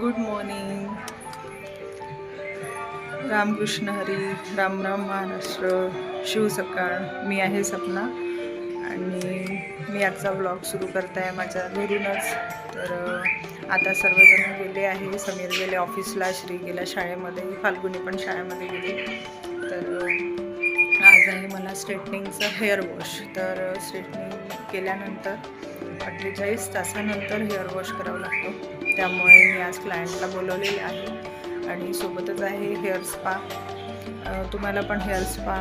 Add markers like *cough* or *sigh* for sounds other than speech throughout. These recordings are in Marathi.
Good morning Ramkrishna Hari Ram Ram Maharashtra. Shiv सकाळ. मी आहे सपना. आणि मी आजचा व्लॉग सुरू करत आहे माझ्या घरूनच. तर आता सर्वजण गेले आहे. समीर गेले ऑफिसला श्री गेल्या शाळेमध्ये. फाल्गुनी पण शाळेमध्ये गेली. तर आज आहे मला स्ट्रेटनिंगचं हेअर वॉश तर स्ट्रेटनिंग केल्यानंतर अठ्ठेचाळीस तासानंतर हेअर वॉश करावं लागतो. त्यामुळे मी आज क्लायंटला बोलवलेले आहे आणि सोबतच आहे हेअर स्पा. तुम्हाला पण हेअर स्पा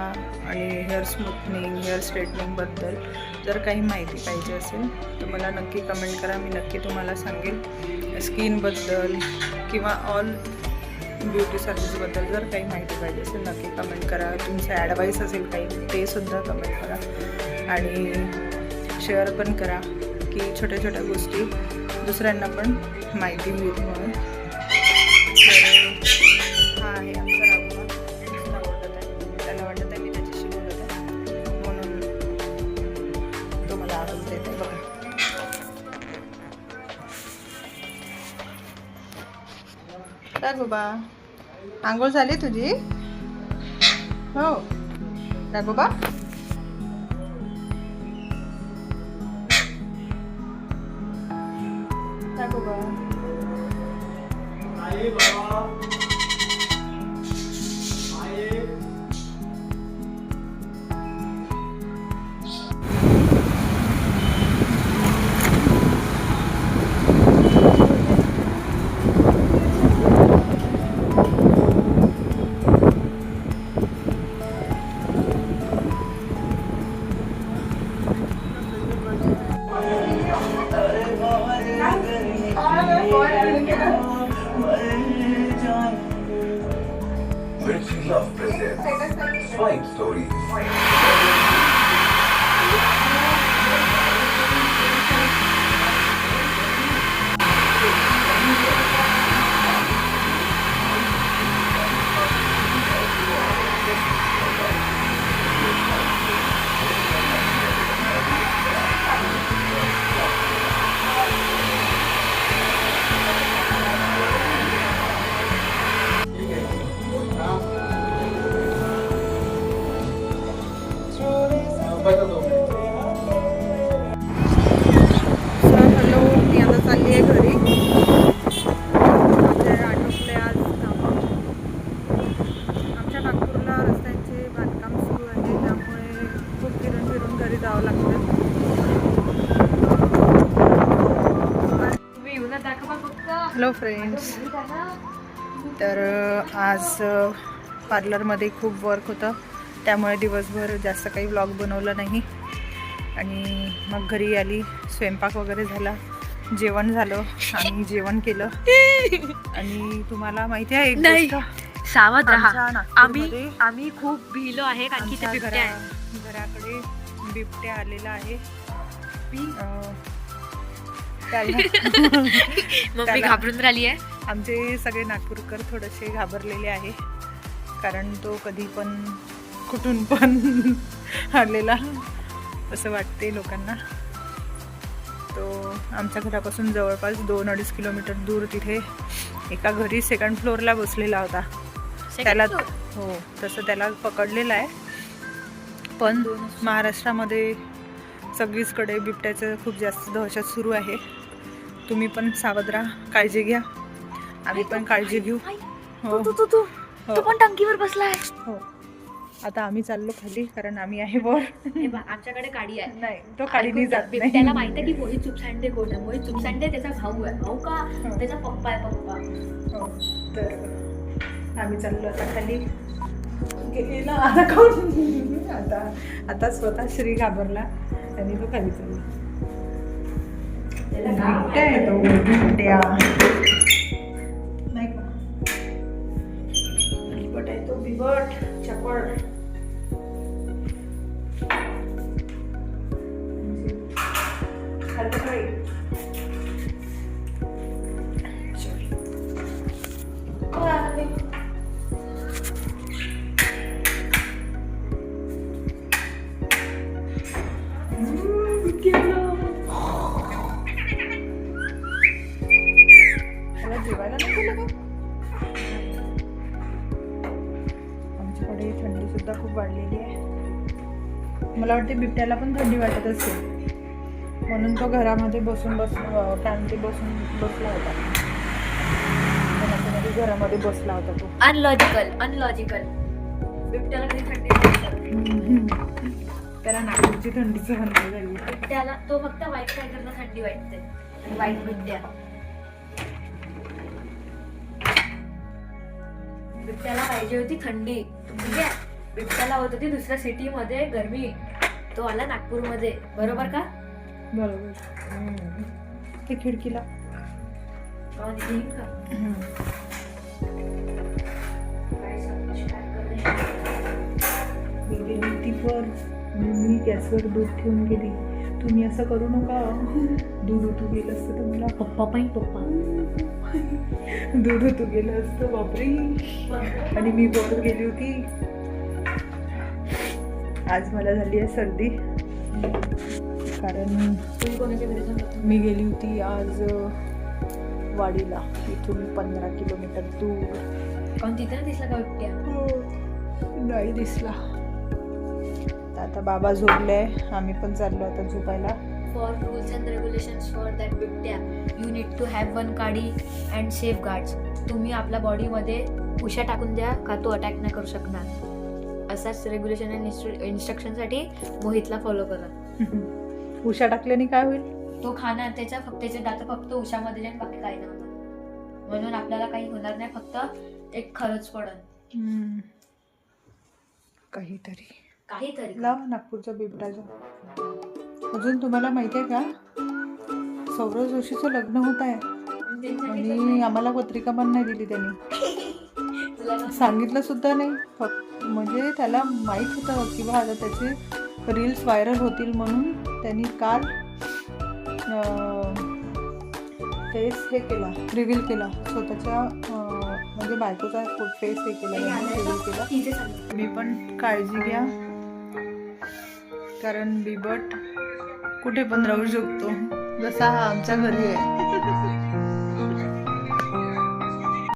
आणि हेअर स्मूथनिंग हेअर स्ट्रेटनिंगबद्दल जर काही माहिती पाहिजे असेल तर मला नक्की कमेंट करा. मी नक्की तुम्हाला सांगेल. स्किनबद्दल किंवा ऑल ब्युटी सर्विसबद्दल जर काही माहिती पाहिजे असेल नक्की कमेंट करा. तुमचं ॲडवाईस असेल काही ते सुद्धा कमेंट करा. आणि शेअर पण करा की छोट्या छोट्या गोष्टी दुसऱ्यांना पण माहिती मिळेल म्हणून. हा आहे आमचा ओरडत आहे त्याला वाटत आहे मी त्याच्याशी बोलत आहे. म्हणून तो मला आवाज देत आहे बघा आंघोळ झाली तुझी? हो. 来一个。个。Love presents Five Stories. Hello friends तर आज पार्लरमध्ये खूप वर्क होतं. त्यामुळे दिवसभर जास्त काही व्लॉग बनवलं नाही. आणि मग घरी आली स्वयंपाक वगैरे झाला. जेवण झालं आणि जेवण केलं. आणि तुम्हाला माहिती आहे नाही. सावध राहा. आम्ही आम्ही खूप भिलो आहे कारण की. घराकडे बिबट्या आलेला आहे. *laughs* मम्मी घाबरून राहिली आहे? आमचे सगळे नागपूरकर थोडेसे घाबरलेले आहे. कारण तो कधी पण कुठून पण *laughs* आलेला असं वाटते लोकांना. तो आमच्या घरापासून जवळपास दोन अडीच किलोमीटर दूर तिथे एका घरी सेकंड फ्लोअरला बसलेला होता. त्याला हो तसं त्याला पकडलेलं आहे. पण महाराष्ट्रामध्ये सगळीचकडे बिबट्याचं खूप जास्त दहशत सुरू आहे. तुम्ही पण सावध राहा काळजी घ्या. आम्ही पण काळजी घेऊ. हो. तू तू तू हो. पण टंकीवर बसलाय. हो. आता आम्ही चाललो खाली कारण आम्ही आहे वर. हे आमच्याकडे गाडी आहे. नाही तो काळीनी जात नाही. त्याला माहिती आहे की मोहित चुपसांडे कोण आहे? मोहित चुपसांडे त्याचा भाऊ आहे. भाऊ का? त्याचा पप्पा आहे पप्पा. हो, तर आम्ही चाललो आता खाली. गेलेला आता कोण? आता आता स्वतः श्री घाबरला. आणि तो खाली चालला. बिबट्या आहे नाही का? बिबट आहे तो बिबट चपड खाली मला वाटते बिबट्याला पण थंडी वाटत असेल म्हणून तो घरामध्ये बसून बस फॅमिली बसून बसला होता. घरामध्ये घरामध्ये बसला होता तो. अनलॉजिकल अनलॉजिकल बिबट्याला कधी थंडी. त्याला नागपूरची थंडी सहन झाली. बिबट्याला तो फक्त व्हाईट टायगरला थंडी वाटते. व्हाईट बिबट्या. बिबट्याला पाहिजे होती थंडी. आहे? बिबट्याला होत होती दुसऱ्या सिटी मध्ये गरमी. तो आला नागपूरमध्ये. बरोबर का? बरोबर. ते खिडकीला. आणि येईन का? काय सांगू, काय करेल? मी गेली गॅसवर दूध ठेवून गेली. तुम्ही असं करू नका. दूध होतो गेलं असतं तर मला पप्पा पण पप्पा. दूध होतो गेलं असतं बापरे. आणि मी वर गेली होती. आज मला झाली आहे सर्दी. कारण? मी गेली होती आज वाडीला. इथून पंधरा किलोमीटर दूर. पण तिथे दिसला का बिबट्या? नाही दिसला. तर आता बाबा झोपले आम्ही पण चाललो आता झोपायला. For rules and regulations for that बिबट्या you need to have one काडी अँड सेफ गार्ड्स तुम्ही आपल्या बॉडीमध्ये उशा टाकून द्या का तो अटॅक नाही करू शकणार? असाच रेग्युलेशन अँड इन्स्ट्रक्शनसाठी मोहितला फॉलो करा. *laughs* उशा टाकल्याने काय होईल? तो खाणार त्याच्या फक्त त्याचे दात फक्त उशामध्ये जाईल बाकी काही नाही. म्हणून आपल्याला काही होणार नाही फक्त एक खरंच हम्म. काहीतरी. काहीतरी. लाव नागपूरचा बिबटाचा अजून तुम्हाला माहिती आहे का? सौरव जोशीचं लग्न होत आहे. आणि आम्हाला पत्रिका पण नाही दिली त्यांनी. तुला ना- सांगितलं सुद्धा नाही. फक्त म्हणजे त्याला माहीत होतं की बा आता त्याचे रील्स व्हायरल होतील म्हणून त्यांनी काल फेस हे केला रिव्हील केला. स्वतःच्या म्हणजे बायकोचा फेस हे केला रिव्हील केला. तुम्ही पण काळजी घ्या. कारण बिबट कुठे पण राहू शकतो. जसा हा आमच्या घरी आहे.